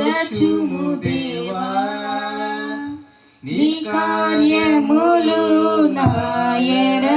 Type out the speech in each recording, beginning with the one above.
కొలచుము దేవా నీ కార్యములు నాయనా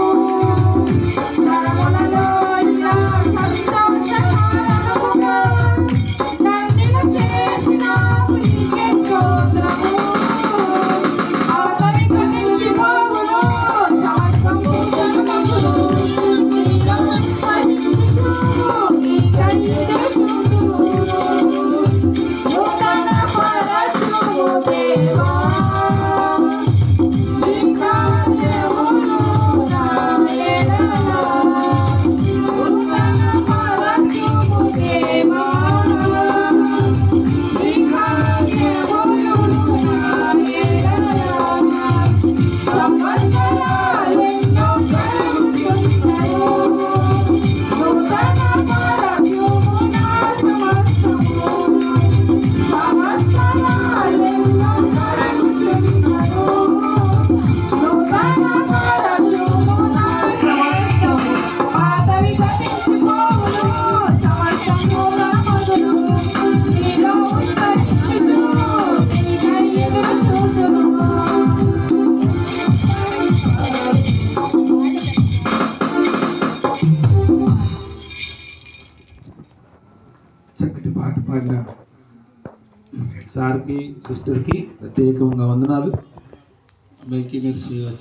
పాట పాడిన సార్కి సిస్టర్కి ప్రత్యేకంగా వందనాలు. మీకు మెరిసి